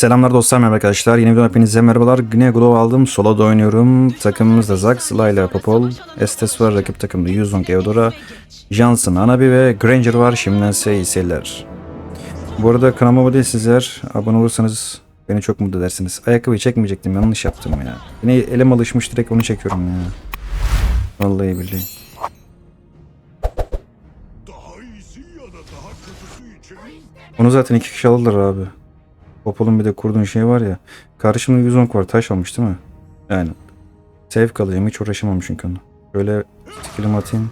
Selamlar dostlar merhaba arkadaşlar. Yeni videodan hepinize merhabalar. Güne Glow aldım. Solo'da oynuyorum. Takımımızda Zax, Layla, Popol, Estes var. Rakip takımda Yuzong, Eudora, Johnson, Anabi ve Granger var. Şimdiden size. Bu arada kanalıma değil sizler. Abone olursanız beni çok mutlu edersiniz. Ayakkabıyı çekmeyecektim. Yanlış yaptım ya. Yine elim alışmış direkt onu çekiyorum ya. Vallahi billahi. Onu zaten iki kişi alırlar abi. Popol'un bir de kurduğun şey var ya. Karşımda 110 var. Taş almış değil mi? Yani. Safe kalayım. Hiç uğraşamam çünkü onu. Böyle skill'imi atayım.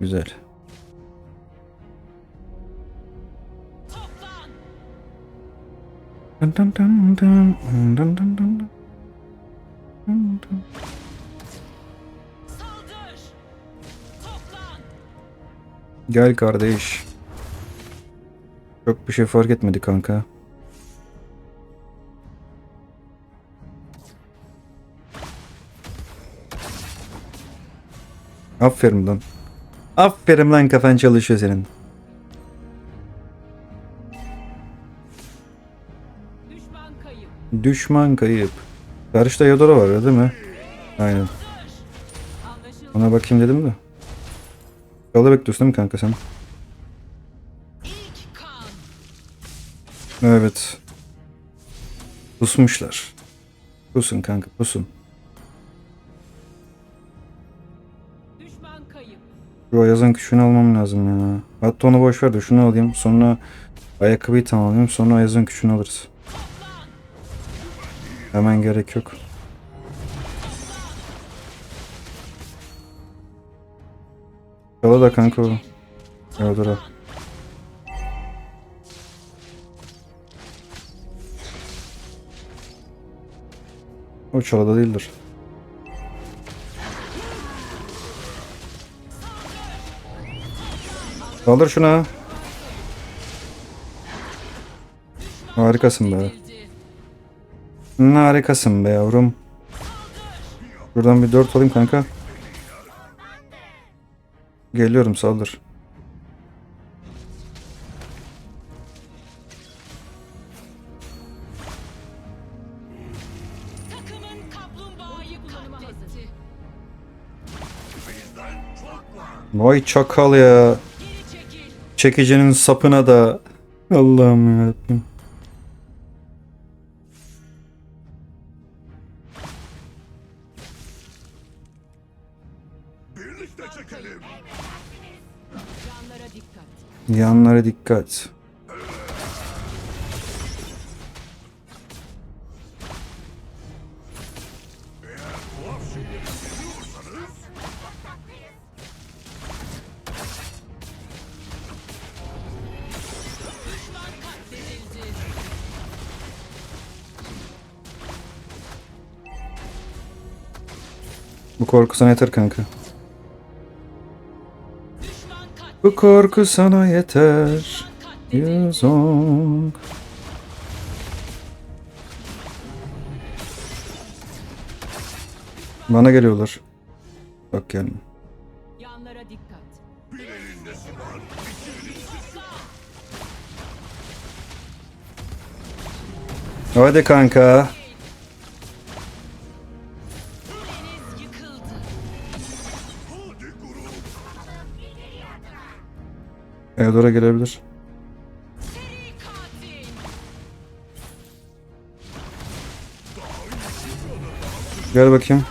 Güzel. Gel kardeş. Çok bir şey fark etmedi kanka. Aferin lan. Aferin lan kafan çalışıyor senin. Düşman kayıp. Düşman kayıp. Karşıda Yodora var ya değil mi? Aynen. Ona bakayım dedim de. Yola bekliyorsun değil kanka sen? Evet. Pusmuşlar. Pusun kanka pusun. Şu Ayaz'ın küçüğünü almam lazım ya. Hatta onu boş ver de şunu alayım. Sonra ayakkabıyı tamamlayayım. Sonra Ayaz'ın küçüğünü alırız. Hemen gerek yok. Yala da kanka o. Ya dur O çalada değildir. Kaldır şuna. Harikasın be. Bildi. Harikasın be yavrum. Buradan bir dört alayım kanka. Geliyorum saldır. Vay çakal ya. Çekicinin sapına da. Allah'ım yarabbim. Yanlara dikkat. Bu korku sana yeter kanka. Bu korku sana yeter. Yuzong. Bana geliyorlar. Bak gelme. Hadi kanka. Eudora gelebilir. Gel bakayım.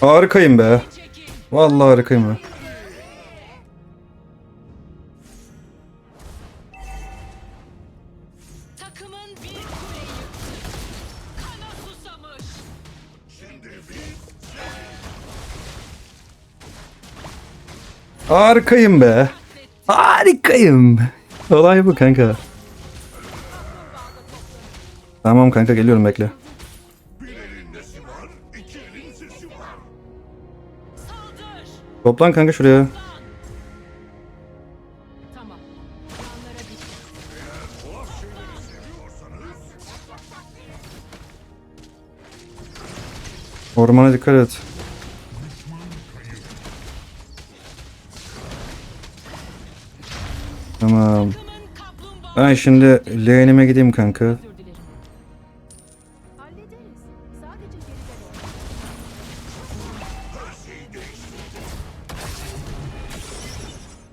Harikayım be. Vallahi harikayım be. Harikayım be. Harikayım. Olay bu kanka. Tamam kanka geliyorum bekle. Toplan kanka şuraya. Ormana dikkat et. Tamam. Ben şimdi lane'ime gideyim kanka.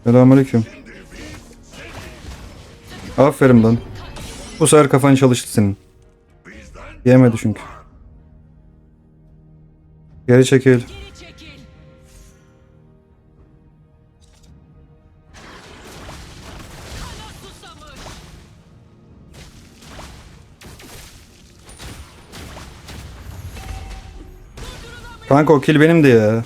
Selamünaleyküm. Aferin lan. Bu sefer kafan çalıştı senin. Yemedi çünkü. Geri çekil. Kanka o kill benim de ya.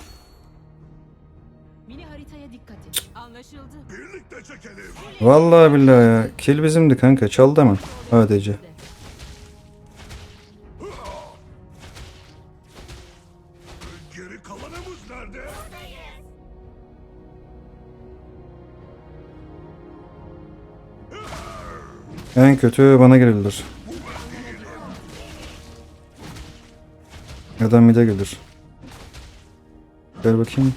Mini haritaya dikkat et. Anlaşıldı. Birlikte çekelim. Vallahi billahi ya. Kill bizimdi kanka. Çaldı. Geri kalanımız nerede? En kötü bana girilir. Ya da mid'e gelir. Gel bakayım.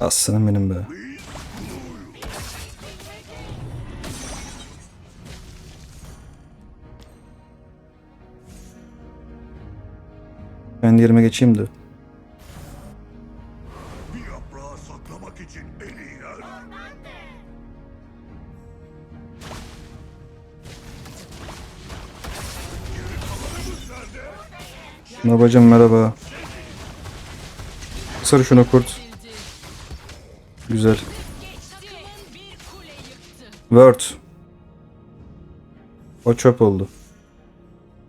Aslanım benim be. Ben yerime geçeyim de. Bir yaprağı saklamak için en iyi yer. Nerede? Babacım merhaba. Sır şunu kurt. Güzel. Word. O çöp oldu.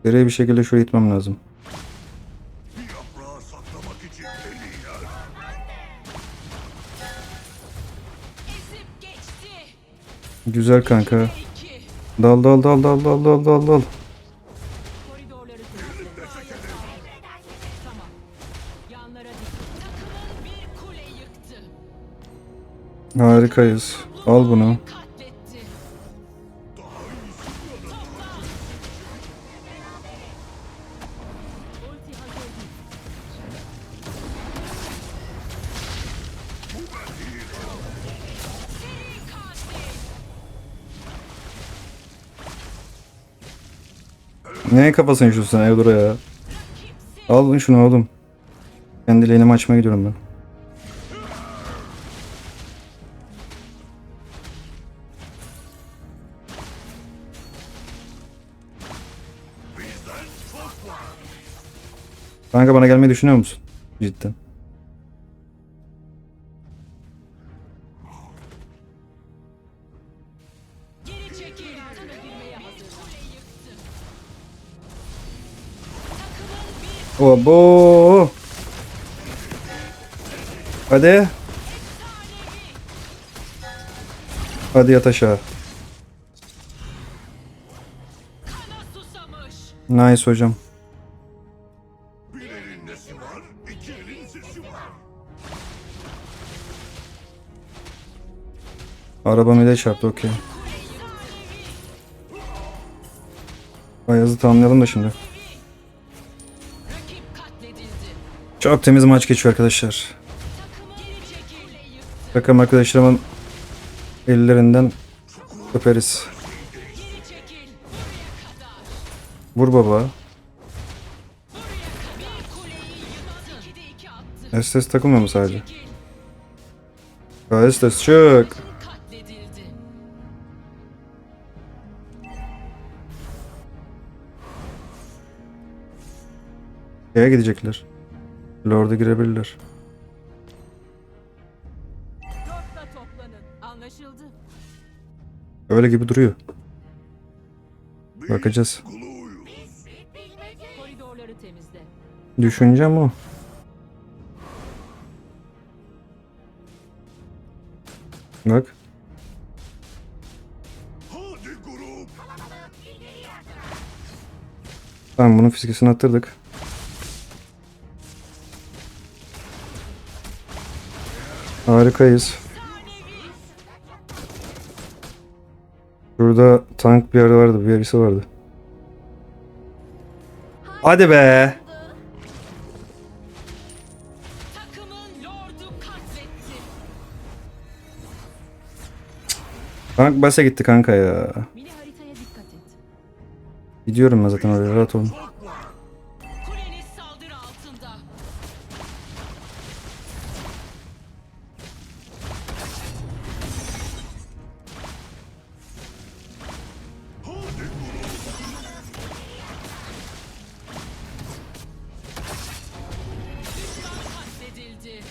Geriye bir şekilde şuraya gitmem lazım. Güzel kanka. Dal dal dal dal dal dal dal dal. Harikayız. Al bunu. Neye kafasını üşüyorsun Evdura ya? Al şunu oğlum. Kendi lane'imi açmaya gidiyorum ben. Kanka bana gelmeyi düşünüyor musun? Cidden. Obo. Hadi. Hadi yat aşağı. Nice hocam. Araba mide çarptı okey. Ayaz'ı tamamlayalım da şimdi. Çok temiz maç geçiyor arkadaşlar. Takım arkadaşlarımın ellerinden öperiz. Vur baba. Estes takılmıyor mu sadece? Estes çık. Şeye gidecekler. Lord'a girebilirler. Dörtle toplanın. Anlaşıldı. Öyle gibi duruyor. Bakacağız. Koridorları temizle. Düşüncem o. Bak. Hadi grup. Tamam bunun fiskesini attırdık. Harikayız. Şurada tank bir yerde vardı. Bir yarısı vardı. Hadi be. Tank basa gitti kanka ya. Gidiyorum ben zaten oraya rahat olun.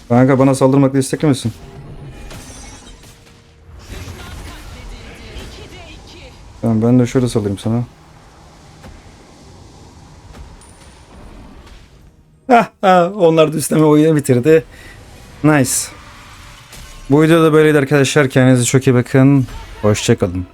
Kanka bana saldırmakla iki. Tamam ben de şöyle salayım sana. Onlar da üstleme oyunu bitirdi. Nice. Bu videoda böyleydi arkadaşlar. Kendinize çok iyi bakın. Hoşçakalın.